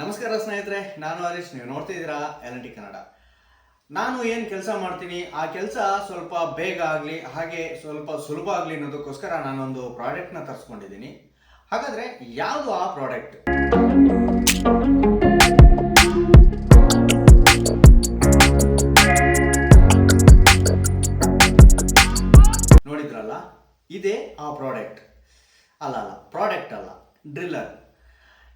ನಮಸ್ಕಾರ ಸ್ನೇಹಿತರೆ, ನಾನು ಹರೀಶ್, ನೀವು ನೋಡ್ತಿದ್ದೀರಾ ಎಲ್ ಟಿ ಕನ್ನಡ. ನಾನು ಏನು ಕೆಲಸ ಮಾಡ್ತೀನಿ, ಆ ಕೆಲಸ ಸ್ವಲ್ಪ ಬೇಗ ಆಗಲಿ, ಹಾಗೆ ಸ್ವಲ್ಪ ಸುಲಭ ಆಗಲಿ ಅನ್ನೋದಕ್ಕೋಸ್ಕರ ನಾನೊಂದು ಪ್ರಾಡಕ್ಟ್ನ ತರಿಸ್ಕೊಂಡಿದ್ದೀನಿ. ಹಾಗಾದರೆ ಯಾವುದು ಆ ಪ್ರಾಡಕ್ಟ್ ನೋಡಿದ್ರಲ್ಲ? ಇದೇ ಆ ಪ್ರಾಡಕ್ಟ್ ಅಲ್ಲ ಅಲ್ಲ ಪ್ರಾಡಕ್ಟ್ ಅಲ್ಲ ಡ್ರಿಲ್ಲರ್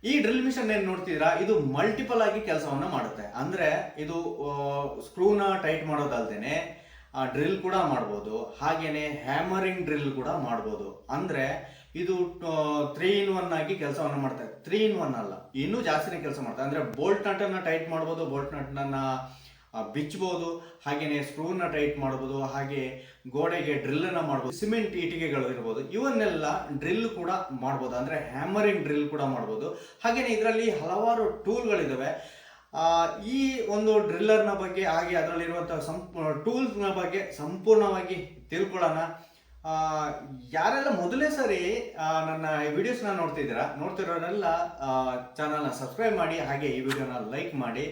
ಈ ಡ್ರಿಲ್ ಮಿಷನ್ ಏನು ನೋಡ್ತಿದ್ದೀರಾ? ಇದು ಮಲ್ಟಿಪಲ್ ಆಗಿ ಕೆಲಸವನ್ನ ಮಾಡುತ್ತೆ. ಅಂದ್ರೆ ಇದು ಸ್ಕ್ರೂನ ಟೈಟ್ ಮಾಡೋದಲ್ದೇನೆ ಡ್ರಿಲ್ ಕೂಡ ಮಾಡ್ಬೋದು. ಹಾಗೇನೆ ಹ್ಯಾಮರಿಂಗ್ ಡ್ರಿಲ್ ಕೂಡ ಮಾಡ್ಬೋದು. ಅಂದ್ರೆ ಇದು ತ್ರೀ ಇನ್ ಒನ್ ಆಗಿ ಕೆಲಸವನ್ನ ಮಾಡುತ್ತೆ ತ್ರೀ ಇನ್ ಒನ್ ಅಲ್ಲ, ಇನ್ನೂ ಜಾಸ್ತಿನೇ ಕೆಲಸ ಮಾಡ್ತಾರೆ ಅಂದ್ರೆ ಬೋಲ್ಟ್ ನಟನ್ನ ಟೈಟ್ ಮಾಡ್ಬೋದು, ಬೋಲ್ಟ್ ನಟನ್ನ ಬಿಚ್ಚಬಹುದು ಹಾಗೆಯೇ ಸ್ಕ್ರೂನ ಟೈಟ್ ಮಾಡ್ಬೋದು ಹಾಗೆ ಗೋಡೆಗೆ ಡ್ರಿಲ್ಲನ್ನು ಮಾಡ್ಬೋದು ಸಿಮೆಂಟ್ ಇಟಿಗೆಗಳು ಇರ್ಬೋದು ಇವನ್ನೆಲ್ಲ ಡ್ರಿಲ್ ಕೂಡ ಮಾಡ್ಬೋದು ಅಂದ್ರೆ ಹ್ಯಾಮರಿಂಗ್ ಡ್ರಿಲ್ ಕೂಡ ಮಾಡ್ಬೋದು. ಹಾಗೆಯೇ ಇದರಲ್ಲಿ ಹಲವಾರು ಟೂಲ್ಗಳಿದಾವೆ. ಆ, ಈ ಒಂದು ಡ್ರಿಲ್ಲರ್ನ ಬಗ್ಗೆ ಹಾಗೆ ಅದರಲ್ಲಿರುವಂಥ ಸಂಪ್ ಟೂಲ್ಸ್ನ ಬಗ್ಗೆ ಸಂಪೂರ್ಣವಾಗಿ ತಿಳ್ಕೊಳ್ಳೋಣ. ಯಾರೆಲ್ಲ ಮೊದಲೇ ಸರಿ ನನ್ನ ವಿಡಿಯೋಸ್ನ ನೋಡ್ತಿದ್ದೀರಾ ನೋಡ್ತಿರೋರೆಲ್ಲ ಚಾನಲ್ನ ಸಬ್ಸ್ಕ್ರೈಬ್ ಮಾಡಿ ಹಾಗೆ ಈ ವಿಡಿಯೋನ ಲೈಕ್ ಮಾಡಿ.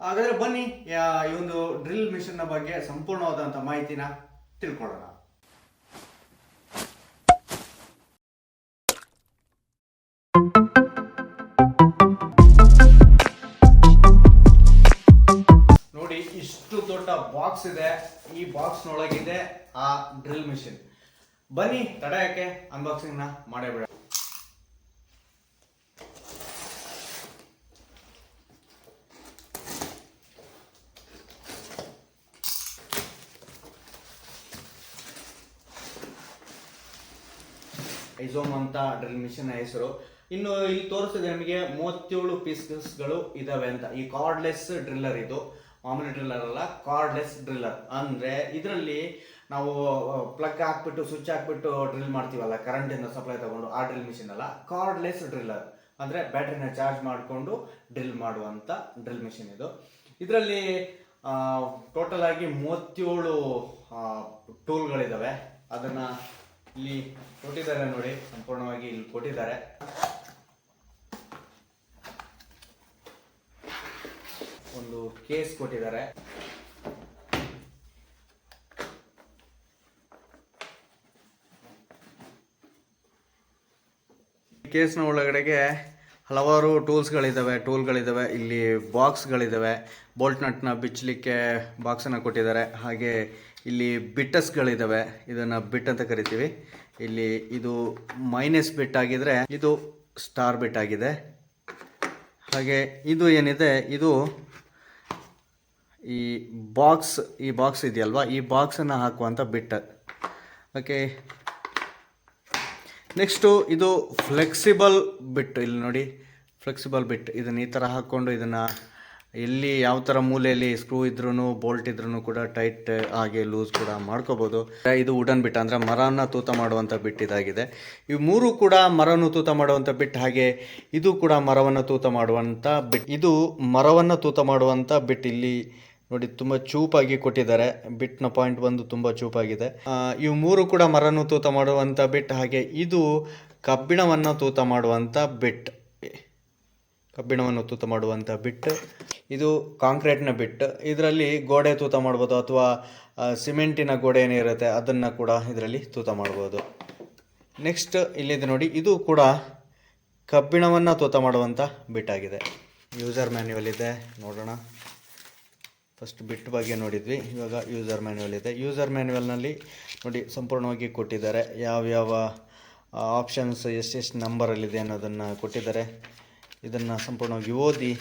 ಹಾಗಾದ್ರೆ ಬನ್ನಿ ಈ ಒಂದು ಡ್ರಿಲ್ ಮಿಷನ್ನ ಬಗ್ಗೆ ಸಂಪೂರ್ಣವಾದಂತ ಮಾಹಿತಿನ ತಿಳ್ಕೊಳ್ಳೋಣ. ನೋಡಿ, ಇಷ್ಟು ದೊಡ್ಡ ಬಾಕ್ಸ್ ಇದೆ. ಈ ಬಾಕ್ಸ್ ನೊಳಗಿದೆ ಆ ಡ್ರಿಲ್ ಮಿಷಿನ್ ಬನ್ನಿ, ತಡ ಯಾಕೆ ಅನ್ಬಾಕ್ಸಿಂಗ್ನ ಮಾಡೇ ಬಿಡ. ಐಸೋಮ್ ಅಂತ ಡ್ರಿಲ್ ಮಿಷಿನ್ ಹೆಸರು. ಇನ್ನು ಇಲ್ಲಿ ತೋರಿಸಿದೆ ನಮಗೆ ಮೂವತ್ತೇಳು ಪೀಸ್ಗಳು ಇದಾವೆ ಅಂತ. ಈ ಕಾರ್ಡ್ಲೆಸ್ ಡ್ರಿಲ್ಲರ್ ಇದು. ಮಾಮೂಲಿ ಡ್ರಿಲ್ಲರ್ ಅಲ್ಲ ಕಾರ್ಡ್ಲೆಸ್ ಡ್ರಿಲ್ಲರ್ ಅಂದ್ರೆ ಇದರಲ್ಲಿ ನಾವು ಪ್ಲಗ್ ಹಾಕ್ಬಿಟ್ಟು ಸ್ವಿಚ್ ಹಾಕ್ಬಿಟ್ಟು ಡ್ರಿಲ್ ಮಾಡ್ತೀವಲ್ಲ ಕರೆಂಟ್ ಇಂದ ಸಪ್ಲೈ ತಗೊಂಡು ಆ ಡ್ರಿಲ್ ಮಿಷಿನ್ ಅಲ್ಲ ಕಾರ್ಡ್ಲೆಸ್ ಡ್ರಿಲ್ಲರ್ ಅಂದ್ರೆ ಬ್ಯಾಟ್ರಿನ ಚಾರ್ಜ್ ಮಾಡಿಕೊಂಡು ಡ್ರಿಲ್ ಮಾಡುವಂತ ಡ್ರಿಲ್ ಮಿಷಿನ್ ಇದು. ಇದರಲ್ಲಿ ಟೋಟಲ್ ಆಗಿ ಮೂವತ್ತೇಳು ಟೂಲ್ಗಳಿದಾವೆ ಅದನ್ನ ಇಲ್ಲಿ ಕೊಟ್ಟಿದ್ದಾರೆ ನೋಡಿ, ಸಂಪೂರ್ಣವಾಗಿ ಇಲ್ಲಿ ಕೊಟ್ಟಿದ್ದಾರೆ. ಒಂದು ಕೇಸ್ ಕೊಟ್ಟಿದ್ದಾರೆ. ಕೇಸ್ನ ಒಳಗಡೆಗೆ ಹಲವಾರು ಟೂಲ್ಸ್ಗಳಿದ್ದಾವೆ, ಟೂಲ್ಗಳಿದ್ದಾವೆ, ಇಲ್ಲಿ ಬಾಕ್ಸ್ಗಳಿದ್ದಾವೆ. ಬೋಲ್ಟ್ ನಟ್ನ ಬಿಚ್ಚಲಿಕ್ಕೆ ಬಾಕ್ಸನ್ನು ಕೊಟ್ಟಿದ್ದಾರೆ. ಹಾಗೆ ಇಲ್ಲಿ ಬಿಟ್ಟಸ್ಗಳಿದ್ದಾವೆ ಇದನ್ನು ಬಿಟ್ ಅಂತ ಕರಿತೀವಿ. ಇಲ್ಲಿ ಇದು ಮೈನಸ್ ಬಿಟ್ ಆಗಿದ್ರೆ ಇದು ಸ್ಟಾರ್ ಬಿಟ್ ಆಗಿದೆ. ಹಾಗೆ ಇದು ಏನಿದೆ? ಇದು ಈ ಬಾಕ್ಸ್ ಈ ಬಾಕ್ಸ್ ಇದೆಯಲ್ವಾ? ಈ ಬಾಕ್ಸನ್ನು ಹಾಕುವಂಥ ಬಿಟ್ ಓಕೆ ನೆಕ್ಸ್ಟು ಇದು ಫ್ಲೆಕ್ಸಿಬಲ್ ಬಿಟ್ ಇಲ್ಲಿ ನೋಡಿ. ಫ್ಲೆಕ್ಸಿಬಲ್ ಬಿಟ್ ಇದನ್ನ ಈ ಥರ ಹಾಕ್ಕೊಂಡು ಇದನ್ನು ಎಲ್ಲಿ ಯಾವ ಥರ ಮೂಲೆಯಲ್ಲಿ ಸ್ಕ್ರೂ ಇದ್ರೂ ಬೋಲ್ಟ್ ಇದ್ರೂ ಕೂಡ ಟೈಟ್ ಹಾಗೆ ಲೂಸ್ ಕೂಡ ಮಾಡ್ಕೋಬೋದು. ಇದು ವುಡನ್ ಬಿಟ್ ಅಂದರೆ ಮರನ ತೂತ ಮಾಡುವಂಥ ಬಿಟ್ ಇದಾಗಿದೆ. ಇವು ಮೂರು ಕೂಡ ಮರವನ್ನು ತೂತ ಮಾಡುವಂಥ ಬಿಟ್ ಹಾಗೆ ಇದು ಕೂಡ ಮರವನ್ನು ತೂತ ಮಾಡುವಂಥ ಬಿಟ್ ಇದು ಮರವನ್ನು ತೂತ ಮಾಡುವಂಥ ಬಿಟ್ ಇಲ್ಲಿ ನೋಡಿ ತುಂಬ ಚೂಪಾಗಿ ಕೊಟ್ಟಿದ್ದಾರೆ. ಬಿಟ್ನ ಪಾಯಿಂಟ್ ಬಂದು ತುಂಬ ಚೂಪಾಗಿದೆ. ಇವು ಮೂರು ಕೂಡ ಮರನ್ನು ತೂತ ಮಾಡುವಂಥ ಬಿಟ್ ಹಾಗೆ ಇದು ಕಬ್ಬಿಣವನ್ನು ತೂತ ಮಾಡುವಂಥ ಬಿಟ್ ಕಬ್ಬಿಣವನ್ನು ತೂತ ಮಾಡುವಂಥ ಬಿಟ್ ಇದು ಕಾಂಕ್ರೀಟ್ನ ಬಿಟ್ ಇದರಲ್ಲಿ ಗೋಡೆ ತೂತ ಮಾಡ್ಬೋದು ಅಥವಾ ಸಿಮೆಂಟಿನ ಗೋಡೆ ಏನಿರುತ್ತೆ ಅದನ್ನು ಕೂಡ ಇದರಲ್ಲಿ ತೂತ ಮಾಡ್ಬೋದು. ನೆಕ್ಸ್ಟ್ ಇಲ್ಲಿದೆ ನೋಡಿ, ಇದು ಕೂಡ ಕಬ್ಬಿಣವನ್ನು ತೂತ ಮಾಡುವಂಥ ಬಿಟ್ಟಾಗಿದೆ. ಯೂಸರ್ ಮ್ಯಾನ್ಯುವಲ್ ಇದೆ, ನೋಡೋಣ. ಫಸ್ಟ್ ಬಿಟ್ ಬಗ್ಗೆ ನೋಡಿದ್ವಿ, ಇವಾಗ ಯೂಸರ್ ಮ್ಯಾನ್ಯುವಲ್ ಇದೆ. ಯೂಸರ್ ಮ್ಯಾನ್ಯುವಲ್ನಲ್ಲಿ ನೋಡಿ, ಸಂಪೂರ್ಣವಾಗಿ ಕೊಟ್ಟಿದ್ದಾರೆ, ಯಾವ್ಯಾವ ಆಪ್ಷನ್ಸ್ ಎಷ್ಟೆಷ್ಟು ನಂಬರಲ್ಲಿದೆ ಅನ್ನೋದನ್ನು ಕೊಟ್ಟಿದ್ದಾರೆ. ಇದನ್ನು ಸಂಪೂರ್ಣವಾಗಿ ಓದಿ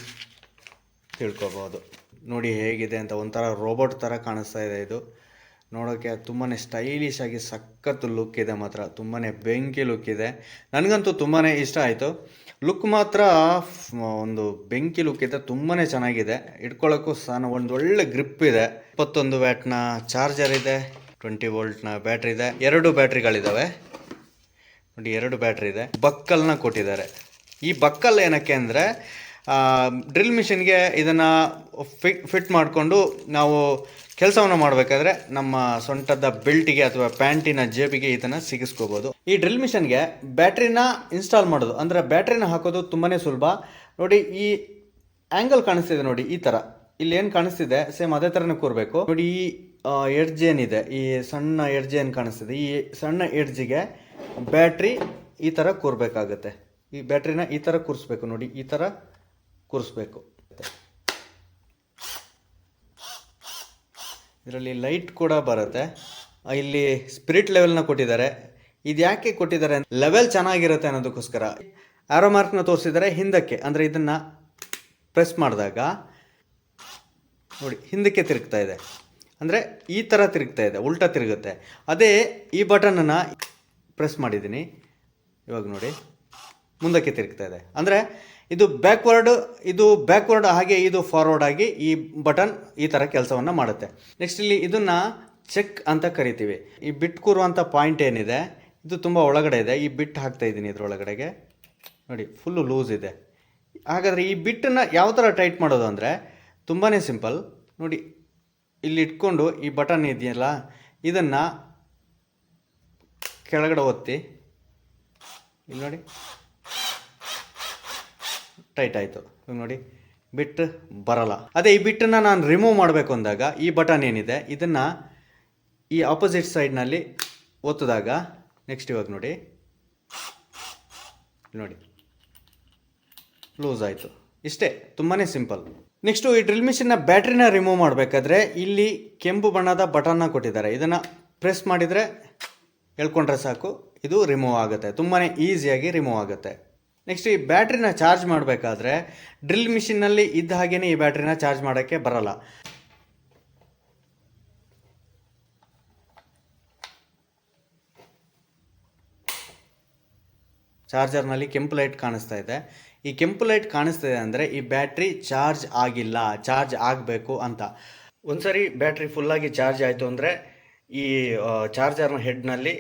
ತಿಳ್ಕೊಬೋದು. ನೋಡಿ ಹೇಗಿದೆ ಅಂತ ಒಂಥರ ರೋಬೋಟ್ ಥರ ಕಾಣಿಸ್ತಾ ಇದೆ ಇದು. ನೋಡೋಕ್ಕೆ ತುಂಬಾ ಸ್ಟೈಲಿಶ್ ಆಗಿ ಸಖತ್ ಲುಕ್ ಇದೆ ಮಾತ್ರ. ತುಂಬಾ ಬೆಂಕಿ ಲುಕ್ ಇದೆ. ನನಗಂತೂ ತುಂಬಾ ಇಷ್ಟ ಆಯಿತು. ಲುಕ್ ಮಾತ್ರ ಒಂದು ಬೆಂಕಿ ಲುಕ್ ಇದೆ ತುಂಬಾ ಚೆನ್ನಾಗಿದೆ. ಇಟ್ಕೊಳ್ಳೋಕ್ಕೂ ಸಹ ಒಂದು ಒಳ್ಳೆ ಗ್ರಿಪ್ ಇದೆ. ಇಪ್ಪತ್ತೊಂದು ವ್ಯಾಟ್ನ ಚಾರ್ಜರ್ ಇದೆ. ಟ್ವೆಂಟಿ ವೋಲ್ಟ್ನ ಬ್ಯಾಟ್ರಿ ಇದೆ. ಎರಡು ಬ್ಯಾಟ್ರಿಗಳಿದ್ದಾವೆ ನೋಡಿ ಎರಡು ಬ್ಯಾಟ್ರಿ ಇದೆ. ಬಕ್ಕಲ್ನ ಕೊಟ್ಟಿದ್ದಾರೆ. ಈ ಬಕ್ಕಲ್ ಏನಕ್ಕೆ ಅಂದರೆ ಡ್ರಿಲ್ ಮಿಷಿನ್ಗೆ ಇದನ್ನು ಫಿಟ್ ಫಿಟ್ ಮಾಡಿಕೊಂಡು ನಾವು ಕೆಲಸವನ್ನು ಮಾಡಬೇಕಾದ್ರೆ ನಮ್ಮ ಸೊಂಟದ ಬೆಲ್ಟಿಗೆ ಅಥವಾ ಪ್ಯಾಂಟಿನ ಜೇಬಿಗೆ ಇದನ್ನು ಸಿಗಿಸ್ಕೋಬೋದು. ಈ ಡ್ರಿಲ್ ಮಿಷನ್ಗೆ ಬ್ಯಾಟ್ರಿನ ಇನ್ಸ್ಟಾಲ್ ಮಾಡೋದು, ಅಂದರೆ ಬ್ಯಾಟ್ರಿನ ಹಾಕೋದು ತುಂಬಾ ಸುಲಭ. ನೋಡಿ, ಈ ಆ್ಯಂಗಲ್ ಕಾಣಿಸ್ತಿದೆ ನೋಡಿ, ಈ ಥರ ಇಲ್ಲಿ ಏನು ಕಾಣಿಸ್ತಿದೆ, ಸೇಮ್ ಅದೇ ಥರನೇ ಕೂರಬೇಕು. ನೋಡಿ, ಈ ಎಡ್ಜ್ ಏನಿದೆ, ಈ ಸಣ್ಣ ಎಡ್ಜ್ ಏನು ಕಾಣಿಸ್ತಿದೆ, ಈ ಸಣ್ಣ ಎಡ್ಜಿಗೆ ಬ್ಯಾಟ್ರಿ ಈ ಥರ ಕೂರಬೇಕಾಗತ್ತೆ. ಈ ಬ್ಯಾಟ್ರಿನ ಈ ಥರ ಕೂರಿಸ್ಬೇಕು ನೋಡಿ, ಈ ಥರ ಕೂರಿಸ್ಬೇಕು. ಇದರಲ್ಲಿ ಲೈಟ್ ಕೂಡ ಬರುತ್ತೆ. ಇಲ್ಲಿ ಸ್ಪಿರಿಟ್ ಲೆವೆಲ್ನ ಕೊಟ್ಟಿದ್ದಾರೆ. ಇದು ಯಾಕೆ ಕೊಟ್ಟಿದ್ದಾರೆ ಲೆವೆಲ್ ಚೆನ್ನಾಗಿರುತ್ತೆ ಅನ್ನೋದಕ್ಕೋಸ್ಕರ. ಆರೋ ಮಾರ್ಕ್ನ ತೋರಿಸಿದರೆ ಹಿಂದಕ್ಕೆ. ಅಂದರೆ ಇದನ್ನು ಪ್ರೆಸ್ ಮಾಡಿದಾಗ ನೋಡಿ, ಹಿಂದಕ್ಕೆ ತಿರುಗ್ತಾ ಇದೆ. ಅಂದರೆ ಈ ಥರ ತಿರುಗ್ತಾ ಇದೆ, ಉಲ್ಟಾ ತಿರುಗುತ್ತೆ. ಅದೇ ಈ ಬಟನನ್ನು ಪ್ರೆಸ್ ಮಾಡಿದ್ದೀನಿ. ಇವಾಗ ನೋಡಿ. ಮುಂದಕ್ಕೆ ತಿರುಗ್ತಾ ಇದೆ. ಅಂದರೆ ಇದು ಬ್ಯಾಕ್ವರ್ಡ್ ಇದು ಬ್ಯಾಕ್ವರ್ಡ್ ಹಾಗೆ, ಇದು ಫಾರ್ವರ್ಡ್ ಆಗಿ ಈ ಬಟನ್ ಈ ಥರ ಕೆಲಸವನ್ನು ಮಾಡುತ್ತೆ. ನೆಕ್ಸ್ಟ್ ಇಲ್ಲಿ ಇದನ್ನು ಚೆಕ್ ಅಂತ ಕರಿತೀವಿ. ಈ ಬಿಟ್ ಕೂರುವಂಥ ಪಾಯಿಂಟ್ ಏನಿದೆ, ಇದು ತುಂಬ ಒಳಗಡೆ ಇದೆ. ಈ ಬಿಟ್ ಹಾಕ್ತಾ ಇದ್ದೀನಿ ಇದರೊಳಗಡೆಗೆ. ನೋಡಿ ಫುಲ್ಲು ಲೂಸ್ ಇದೆ. ಹಾಗಾದರೆ ಈ ಬಿಟ್ಟನ್ನು ಯಾವ ಥರ ಟೈಟ್ ಮಾಡೋದು ಅಂದರೆ ತುಂಬಾ ಸಿಂಪಲ್ ನೋಡಿ, ಇಲ್ಲಿ ಇಟ್ಕೊಂಡು ಈ ಬಟನ್ ಇದೆಯಲ್ಲ, ಇದನ್ನು ಕೆಳಗಡೆ ಒತ್ತಿ. ಇಲ್ಲಿ ನೋಡಿ. ಟೈಟ್ ಆಯಿತು. ಇವಾಗ ನೋಡಿ, ಬಿಟ್ ಬರಲ್ಲ. ಅದೇ ಈ ಬಿಟ್ಟನ್ನು ನಾನು ರಿಮೂವ್ ಮಾಡಬೇಕು ಅಂದಾಗ ಈ ಬಟನ್ ಏನಿದೆ, ಇದನ್ನು ಈ ಆಪೋಸಿಟ್ ಸೈಡ್ನಲ್ಲಿ ಒತ್ತಿದಾಗ ನೆಕ್ಸ್ಟ್ ಇವಾಗ ನೋಡಿ ನೋಡಿ ಲೂಸ್ ಆಯಿತು. ಇಷ್ಟೇ ತುಂಬಾ ಸಿಂಪಲ್ ನೆಕ್ಸ್ಟು ಈ ಡ್ರಿಲ್ ಮಿಷಿನ್ನ ಬ್ಯಾಟ್ರಿನ ರಿಮೂವ್ ಮಾಡಬೇಕಾದ್ರೆ ಇಲ್ಲಿ ಕೆಂಪು ಬಣ್ಣದ ಬಟನ್ನ ಕೊಟ್ಟಿದ್ದಾರೆ. ಇದನ್ನು ಪ್ರೆಸ್ ಮಾಡಿದರೆ ಎಳ್ಕೊಂಡ್ರೆ ಸಾಕು, ಇದು ರಿಮೂವ್ ಆಗುತ್ತೆ. ತುಂಬಾ ಈಸಿಯಾಗಿ ರಿಮೂವ್ ಆಗುತ್ತೆ. ನೆಕ್ಸ್ಟ್ ಈ ಬ್ಯಾಟ್ರಿನ ಚಾರ್ಜ್ ಮಾಡಬೇಕಾದ್ರೆ ಡ್ರಿಲ್ ಮಿಷಿನ್ನಲ್ಲಿ ಇದ್ದ ಹಾಗೇನೆ ಈ ಬ್ಯಾಟ್ರಿನ ಚಾರ್ಜ್ ಮಾಡೋಕ್ಕೆ ಬರಲ್ಲ. ಚಾರ್ಜರ್ನಲ್ಲಿ ಕೆಂಪು ಲೈಟ್ ಕಾಣಿಸ್ತಾ ಇದೆ. ಈ ಕೆಂಪು ಲೈಟ್ ಕಾಣಿಸ್ತಾ ಇದೆ ಅಂದರೆ ಈ ಬ್ಯಾಟ್ರಿ ಚಾರ್ಜ್ ಆಗಿಲ್ಲ, ಚಾರ್ಜ್ ಆಗಬೇಕು ಅಂತ. ಒಂದ್ಸರಿ ಬ್ಯಾಟ್ರಿ ಫುಲ್ಲಾಗಿ ಚಾರ್ಜ್ ಆಯಿತು ಅಂದರೆ ಈ ಚಾರ್ಜರ್ನ ಹೆಡ್ನಲ್ಲಿ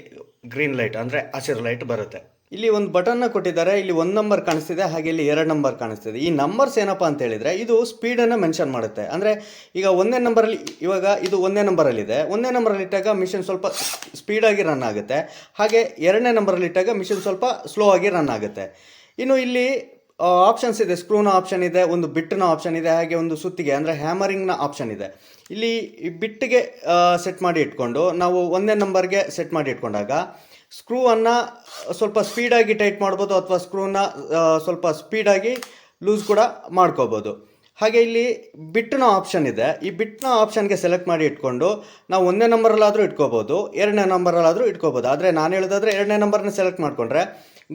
ಗ್ರೀನ್ ಲೈಟ್ ಅಂದರೆ ಹಸಿರು ಲೈಟ್ ಬರುತ್ತೆ. ಇಲ್ಲಿ ಒಂದು ಬಟನ್ನ ಕೊಟ್ಟಿದ್ದಾರೆ, ಇಲ್ಲಿ ಒಂದು ನಂಬರ್ ಕಾಣಿಸ್ತಿದೆ, ಹಾಗೆ ಇಲ್ಲಿ ಎರಡು ನಂಬರ್ ಕಾಣಿಸ್ತಿದೆ. ಈ ನಂಬರ್ಸ್ ಏನಪ್ಪ ಅಂತ ಹೇಳಿದರೆ, ಇದು ಸ್ಪೀಡನ್ನು ಮೆನ್ಷನ್ ಮಾಡುತ್ತೆ. ಅಂದರೆ ಈಗ ಒಂದೇ ನಂಬರಲ್ಲಿ ಇವಾಗ ಇದು ಒಂದೇ ನಂಬರಲ್ಲಿದೆ ಒಂದೇ ನಂಬರಲ್ಲಿ ಇಟ್ಟಾಗ ಮಿಷಿನ್ ಸ್ವಲ್ಪ ಸ್ಪೀಡಾಗಿ ರನ್ ಆಗುತ್ತೆ. ಹಾಗೆ ಎರಡನೇ ನಂಬರಲ್ಲಿ ಇಟ್ಟಾಗ ಮಿಷಿನ್ ಸ್ವಲ್ಪ ಸ್ಲೋ ಆಗಿ ರನ್ ಆಗುತ್ತೆ. ಇನ್ನು ಇಲ್ಲಿ ಆಪ್ಷನ್ಸ್ ಇದೆ. ಸ್ಕ್ರೂನ ಆಪ್ಷನ್ ಇದೆ, ಒಂದು ಬಿಟ್ಟಿನ ಆಪ್ಷನ್ ಇದೆ, ಹಾಗೆ ಒಂದು ಸುತ್ತಿಗೆ, ಅಂದರೆ ಹ್ಯಾಮರಿಂಗ್ನ ಆಪ್ಷನ್ ಇದೆ. ಇಲ್ಲಿ ಬಿಟ್ಟಿಗೆ ಸೆಟ್ ಮಾಡಿ ಇಟ್ಕೊಂಡು, ನಾವು ಒಂದೇ ನಂಬರ್ಗೆ ಸೆಟ್ ಮಾಡಿ ಇಟ್ಕೊಂಡಾಗ ಸ್ಕ್ರೂವನ್ನು ಸ್ವಲ್ಪ ಸ್ಪೀಡಾಗಿ ಟೈಟ್ ಮಾಡ್ಬೋದು ಅಥವಾ ಸ್ಕ್ರೂನ ಸ್ವಲ್ಪ ಸ್ಪೀಡಾಗಿ ಲೂಸ್ ಕೂಡ ಮಾಡ್ಕೋಬೋದು. ಹಾಗೆ ಇಲ್ಲಿ ಬಿಟ್ಟಿನ ಆಪ್ಷನ್ ಇದೆ. ಈ ಬಿಟ್ಟಿನ ಆಪ್ಷನ್ಗೆ ಸೆಲೆಕ್ಟ್ ಮಾಡಿ ಇಟ್ಕೊಂಡು ನಾವು ಒಂದೇ ನಂಬರಲ್ಲಾದರೂ ಇಟ್ಕೋಬೋದು, ಎರಡನೇ ನಂಬರಲ್ಲಾದರೂ ಇಟ್ಕೋಬೋದು. ಆದರೆ ನಾನು ಹೇಳೋದಾದರೆ ಎರಡನೇ ನಂಬರ್ನ ಸೆಲೆಕ್ಟ್ ಮಾಡಿಕೊಂಡ್ರೆ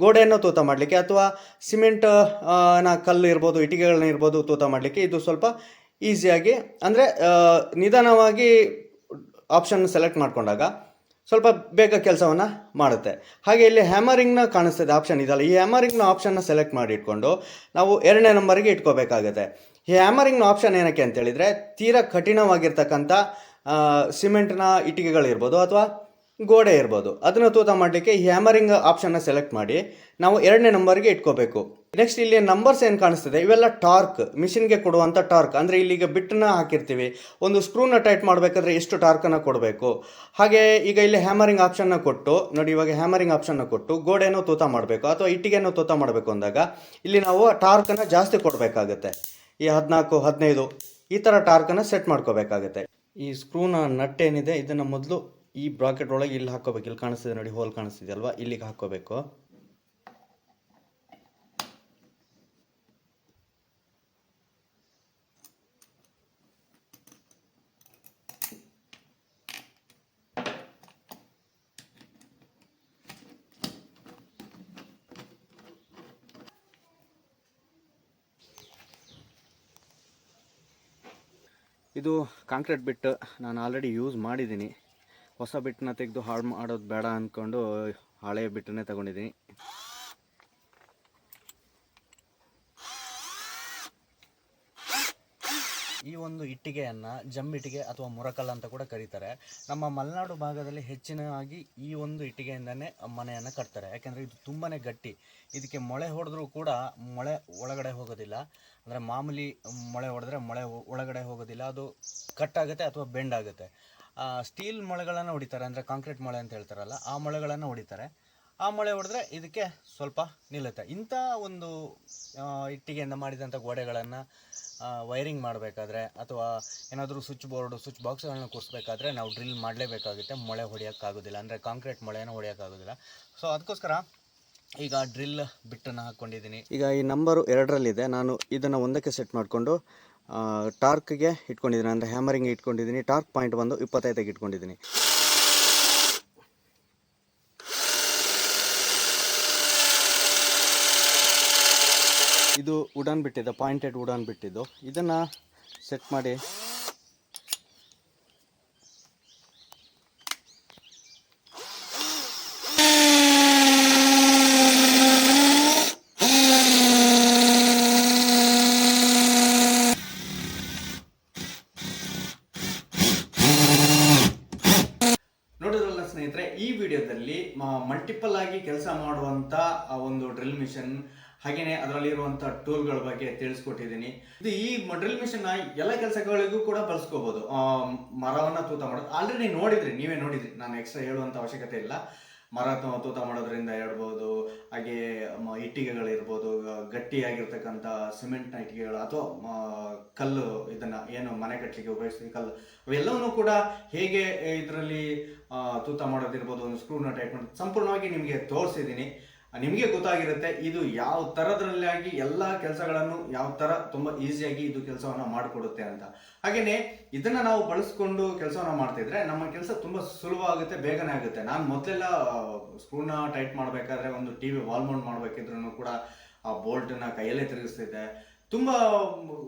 ಗೋಡೆಯನ್ನು ತೂತ ಮಾಡಲಿಕ್ಕೆ ಅಥವಾ ಸಿಮೆಂಟ್ನ ಕಲ್ಲು ಇರ್ಬೋದು ಇಟ್ಟಿಗೆಗಳನ್ನ ಇರ್ಬೋದು ತೂತ ಮಾಡಲಿಕ್ಕೆ ಇದು ಸ್ವಲ್ಪ ಈಸಿಯಾಗಿ, ಅಂದರೆ ನಿಧಾನವಾಗಿ ಆಪ್ಷನ್ ಸೆಲೆಕ್ಟ್ ಮಾಡಿಕೊಂಡಾಗ ಸ್ವಲ್ಪ ಬೇಗ ಕೆಲಸವನ್ನು ಮಾಡುತ್ತೆ. ಹಾಗೆ ಇಲ್ಲಿ ಹ್ಯಾಮರಿಂಗ್ನ ಕಾಣಿಸ್ತದೆ ಆಪ್ಷನ್ ಇದಲ್ಲ ಈ ಹ್ಯಾಮರಿಂಗ್ನ ಆಪ್ಷನ್ನ ಸೆಲೆಕ್ಟ್ ಮಾಡಿ ಇಟ್ಕೊಂಡು ನಾವು ಎರಡನೇ ನಂಬರಿಗೆ ಇಟ್ಕೋಬೇಕಾಗುತ್ತೆ. ಈ ಹ್ಯಾಮರಿಂಗ್ನ ಆಪ್ಷನ್ ಏನಕ್ಕೆ ಅಂತೇಳಿದರೆ ತೀರಾ ಕಠಿಣವಾಗಿರ್ತಕ್ಕಂಥ ಸಿಮೆಂಟ್ನ ಇಟ್ಟಿಗೆಗಳಿರ್ಬೋದು ಅಥವಾ ಗೋಡೆ ಇರ್ಬೋದು. ಅದನ್ನು ತೂತ ಮಾಡಲಿಕ್ಕೆ ಈ ಹ್ಯಾಮರಿಂಗ್ ಆಪ್ಷನ್ನ ಸೆಲೆಕ್ಟ್ ಮಾಡಿ ನಾವು ಎರಡನೇ ನಂಬರ್ಗೆ ಇಟ್ಕೋಬೇಕು. ನೆಕ್ಸ್ಟ್ ಇಲ್ಲಿ ನಂಬರ್ಸ್ ಏನು ಕಾಣಿಸ್ತದೆ? ಇವೆಲ್ಲ ಟಾರ್ಕ್ ಮಿಷಿನ್ಗೆ ಕೊಡುವಂಥ ಟಾರ್ಕ್ ಅಂದರೆ ಇಲ್ಲಿಗ ಬಿಟ್ಟನ್ನ ಹಾಕಿರ್ತೀವಿ. ಒಂದು ಸ್ಕ್ರೂನ ಟೈಟ್ ಮಾಡಬೇಕಾದ್ರೆ ಎಷ್ಟು ಟಾರ್ಕನ್ನು ಕೊಡಬೇಕು? ಹಾಗೆ ಈಗ ಇಲ್ಲಿ ಹ್ಯಾಮರಿಂಗ್ ಆಪ್ಷನ್ನ ಕೊಟ್ಟು, ನೋಡಿ ಇವಾಗ ಹ್ಯಾಮರಿಂಗ್ ಆಪ್ಷನ್ನ ಕೊಟ್ಟು, ಗೋಡೆನೋ ತೂತ ಮಾಡಬೇಕು ಅಥವಾ ಇಟ್ಟಿಗೆನೋ ತೂತ ಮಾಡಬೇಕು ಅಂದಾಗ, ಇಲ್ಲಿ ನಾವು ಟಾರ್ಕನ್ನು ಜಾಸ್ತಿ ಕೊಡಬೇಕಾಗುತ್ತೆ. ಈ ಹದಿನಾಲ್ಕು, ಹದಿನೈದು, ಈ ಥರ ಟಾರ್ಕನ್ನು ಸೆಟ್ ಮಾಡ್ಕೋಬೇಕಾಗುತ್ತೆ. ಈ ಸ್ಕ್ರೂನ ನಟ್ ಏನಿದೆ, ಇದನ್ನು ಮೊದಲು ಈ ಬ್ರಾಕೆಟ್ ಒಳಗೆ ಇಲ್ಲಿ ಹಾಕೋಬೇಕು ಇಲ್ಲಿ ಕಾಣಿಸ್ತಿದೆ ನೋಡಿ ಹೋಲ್ ಕಾಣಿಸ್ತಿದೆ ಅಲ್ವಾ? ಇಲ್ಲಿಗೆ ಹಾಕೋಬೇಕು ಇದು ಕಾಂಕ್ರೀಟ್ ಬಿಟ್ಟು ನಾನು ಆಲ್ರೆಡಿ ಯೂಸ್ ಮಾಡಿದ್ದೀನಿ. ಹೊಸ ಬಿಟ್ಟನ್ನ ತೆಗೆದು ಹಾಳು ಮಾಡೋದು ಬೇಡ ಅಂದ್ಕೊಂಡು ಹಳೆಯ ಬಿಟ್ಟನ್ನೇ ತಗೊಂಡಿದ್ದೀನಿ. ಈ ಒಂದು ಇಟ್ಟಿಗೆಯನ್ನು ಜಮ್ಮಿಟ್ಟಿಗೆ ಅಥವಾ ಮುರಕಲ್ ಅಂತ ಕೂಡ ಕರೀತಾರೆ. ನಮ್ಮ ಮಲೆನಾಡು ಭಾಗದಲ್ಲಿ ಹೆಚ್ಚಿನವಾಗಿ ಈ ಒಂದು ಇಟ್ಟಿಗೆಯಿಂದನೇ ಮನೆಯನ್ನು ಕಟ್ತಾರೆ. ಯಾಕೆಂದರೆ ಇದು ತುಂಬಾ ಗಟ್ಟಿ. ಇದಕ್ಕೆ ಮೊಳೆ ಹೊಡೆದ್ರೂ ಕೂಡ ಮೊಳೆ ಒಳಗಡೆ ಹೋಗೋದಿಲ್ಲ. ಅಂದರೆ ಮಾಮೂಲಿ ಮೊಳೆ ಹೊಡೆದ್ರೆ ಮೊಳೆ ಒಳಗಡೆ ಹೋಗೋದಿಲ್ಲ. ಅದು ಕಟ್ಟಾಗುತ್ತೆ ಅಥವಾ ಬೆಂಡ್ ಆಗುತ್ತೆ. ಸ್ಟೀಲ್ ಮೊಳೆಗಳನ್ನು ಹೊಡಿತಾರೆ. ಅಂದರೆ ಕಾಂಕ್ರೀಟ್ ಮೊಳೆ ಅಂತ ಹೇಳ್ತಾರಲ್ಲ, ಆ ಮೊಳೆಗಳನ್ನು ಹೊಡಿತಾರೆ. ಆ ಮೊಳೆ ಹೊಡೆದ್ರೆ ಇದಕ್ಕೆ ಸ್ವಲ್ಪ ನಿಲ್ಲುತ್ತೆ. ಇಂಥ ಒಂದು ಇಟ್ಟಿಗೆಯಿಂದ ಮಾಡಿದಂಥ ಗೋಡೆಗಳನ್ನು ವೈರಿಂಗ್ ಮಾಡಬೇಕಾದ್ರೆ ಅಥವಾ ಏನಾದರೂ ಸ್ವಿಚ್ ಬೋರ್ಡು, ಸ್ವಿಚ್ ಬಾಕ್ಸ್ಗಳನ್ನ ಕೂರಿಸ್ಬೇಕಾದ್ರೆ ನಾವು ಡ್ರಿಲ್ ಮಾಡಲೇಬೇಕಾಗುತ್ತೆ. ಮೊಳೆ ಹೊಡೆಯೋಕ್ಕಾಗೋದಿಲ್ಲ ಅಂದರೆ ಕಾಂಕ್ರೀಟ್ ಮೊಳೆಯನ್ನು ಹೊಡೆಯೋಕ್ಕಾಗೋದಿಲ್ಲ ಸೊ, ಅದಕ್ಕೋಸ್ಕರ ಈಗ ಡ್ರಿಲ್ ಬಿಟ್ಟನ್ನು ಹಾಕ್ಕೊಂಡಿದ್ದೀನಿ. ಈಗ ಈ ನಂಬರು ಎರಡರಲ್ಲಿದೆ. ನಾನು ಇದನ್ನು ಒಂದಕ್ಕೆ ಸೆಟ್ ಮಾಡಿಕೊಂಡು ಟಾರ್ಕ್ಗೆ ಇಟ್ಕೊಂಡಿದ್ದೀನಿ. ಅಂದರೆ ಹ್ಯಾಮರಿಂಗ್ ಇಟ್ಕೊಂಡಿದ್ದೀನಿ. ಟಾರ್ಕ್ ಪಾಯಿಂಟ್ ಬಂದು ಇಪ್ಪತ್ತೈದಾಗಿ ಇಟ್ಕೊಂಡಿದ್ದೀನಿ. ಇದು ಉಡಾನ್ ಬಿಟ್ಟಿದ್ದು ಪಾಯಿಂಟೆಡ್ ವುಡನ್ ಬಿಟ್ಟಿದ್ದು. ಇದನ್ನು ಸೆಟ್ ಮಾಡಿ. ಸ್ನೇಹಿತರೆ, ಈ ವಿಡಿಯೋದಲ್ಲಿ ಮಲ್ಟಿಪಲ್ ಆಗಿ ಕೆಲಸ ಮಾಡುವಂತ ಆ ಒಂದು ಡ್ರಿಲ್ ಮಿಷನ್ ಹಾಗೇನೆ ಟೂಲ್ ಟೂಲ್ಗಳ ಬಗ್ಗೆ ತಿಳಿಸ್ಕೊಟ್ಟಿದ್ದೀನಿ. ಇದು ಈ ಡ್ರಿಲ್ ಮಿಷನ್ ಎಲ್ಲ ಕೆಲಸಗಳಿಗೂ ಕೂಡ ಬಳಸ್ಕೋಬಹುದು ಮರವನ್ನು ತೂತ ಮಾಡೋದು. ಆಲ್ರೆಡಿ ನೋಡಿದ್ರಿ, ನೀವೇ ನೋಡಿದ್ರಿ. ನಾನು ಎಕ್ಸ್ಟ್ರಾ ಹೇಳುವಂತ ಅವಶ್ಯಕತೆ ಇಲ್ಲ. ಮರ ತೂತ ಮಾಡೋದ್ರಿಂದ ಹೇಳ್ಬೋದು, ಹಾಗೆ ಇಟ್ಟಿಗೆಗಳಿರ್ಬೋದು ಗಟ್ಟಿಯಾಗಿರ್ತಕ್ಕಂಥ ಸಿಮೆಂಟ್ನ ಇಟ್ಟಿಗೆಗಳು ಅಥವಾ ಕಲ್ಲು ಇದನ್ನ ಏನು ಮನೆ ಕಟ್ಟಲಿಕ್ಕೆ ಉಪಯೋಗಿಸ್ತೀವಿ, ಕಲ್ಲು. ಅವೆಲ್ಲವನ್ನೂ ಕೂಡ ಹೇಗೆ ಇದರಲ್ಲಿ ತೂತ ಮಾಡೋದಿರ್ಬೋದು, ಒಂದು ಸ್ಕ್ರೂನ ಟೈಪ್ ಮಾಡೋದು ಸಂಪೂರ್ಣವಾಗಿ ನಿಮಗೆ ತೋರಿಸಿದ್ದೀನಿ. ನಿಮಗೆ ಗೊತ್ತಾಗಿರುತ್ತೆ, ಇದು ಯಾವ ಥರದ್ರಲ್ಲಾಗಿ ಎಲ್ಲ ಕೆಲಸಗಳನ್ನು ಯಾವ ಥರ ತುಂಬ ಈಸಿಯಾಗಿ ಇದು ಕೆಲಸವನ್ನು ಮಾಡಿಕೊಡುತ್ತೆ ಅಂತ. ಹಾಗೆಯೇ ಇದನ್ನ ನಾವು ಬಳಸ್ಕೊಂಡು ಕೆಲಸವನ್ನ ಮಾಡ್ತಿದ್ರೆ ನಮ್ಮ ಕೆಲಸ ತುಂಬ ಸುಲಭ ಆಗುತ್ತೆ, ಬೇಗನೆ ಆಗುತ್ತೆ. ನಾನು ಮೊದಲೆಲ್ಲ ಸ್ಕ್ರೂನ ಟೈಟ್ ಮಾಡಬೇಕಾದ್ರೆ ಒಂದು ಟಿ ವಿ ವಾಲ್ ಮೌಂಟ್ ಮಾಡಬೇಕಿದ್ರೂ ಕೂಡ ಆ ಬೋಲ್ಟನ್ನು ಕೈಯಲ್ಲೇ ತಿರುಗಿಸ್ತಿದ್ದೆ. ತುಂಬ,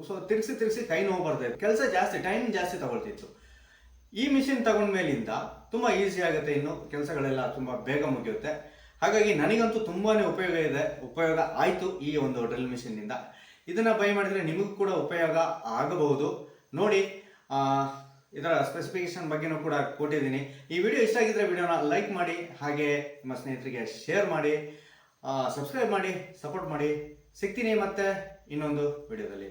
ಸೊ ತಿರ್ಗಿಸಿ ತಿರ್ಗಿಸಿ ಕೈ ನೋವು ಬರ್ತಾಯಿತ್ತು ಕೆಲಸ ಜಾಸ್ತಿ ಟೈಮ್ ಜಾಸ್ತಿ ತಗೊಳ್ತಿತ್ತು. ಈ ಮಿಷಿನ್ ತಗೊಂಡ ಮೇಲಿಂದ ತುಂಬ ಈಸಿ ಆಗುತ್ತೆ ಇನ್ನು, ಕೆಲಸಗಳೆಲ್ಲ ತುಂಬ ಬೇಗ ಮುಗಿಯುತ್ತೆ. ಹಾಗಾಗಿ ನನಗಂತೂ ತುಂಬಾ ಉಪಯೋಗ ಇದೆ. ಉಪಯೋಗ ಆಯಿತು ಈ ಒಂದು ಡ್ರಿಲ್ ಮಿಷಿನ್ನಿಂದ ಇದನ್ನು ಬೈ ಮಾಡಿದರೆ ನಿಮಗೂ ಕೂಡ ಉಪಯೋಗ ಆಗಬಹುದು. ನೋಡಿ ಇದರ ಸ್ಪೆಸಿಫಿಕೇಶನ್ ಬಗ್ಗೆನೂ ಕೂಡ ಕೊಟ್ಟಿದ್ದೀನಿ. ಈ ವಿಡಿಯೋ ಇಷ್ಟ ಆಗಿದ್ರೆ ವಿಡಿಯೋನ ಲೈಕ್ ಮಾಡಿ, ಹಾಗೆ ನಿಮ್ಮ ಸ್ನೇಹಿತರಿಗೆ ಶೇರ್ ಮಾಡಿ ಸಬ್ಸ್ಕ್ರೈಬ್ ಮಾಡಿ ಸಪೋರ್ಟ್ ಮಾಡಿ. ಸಿಗ್ತೀನಿ ಮತ್ತೆ ಇನ್ನೊಂದು ವಿಡಿಯೋದಲ್ಲಿ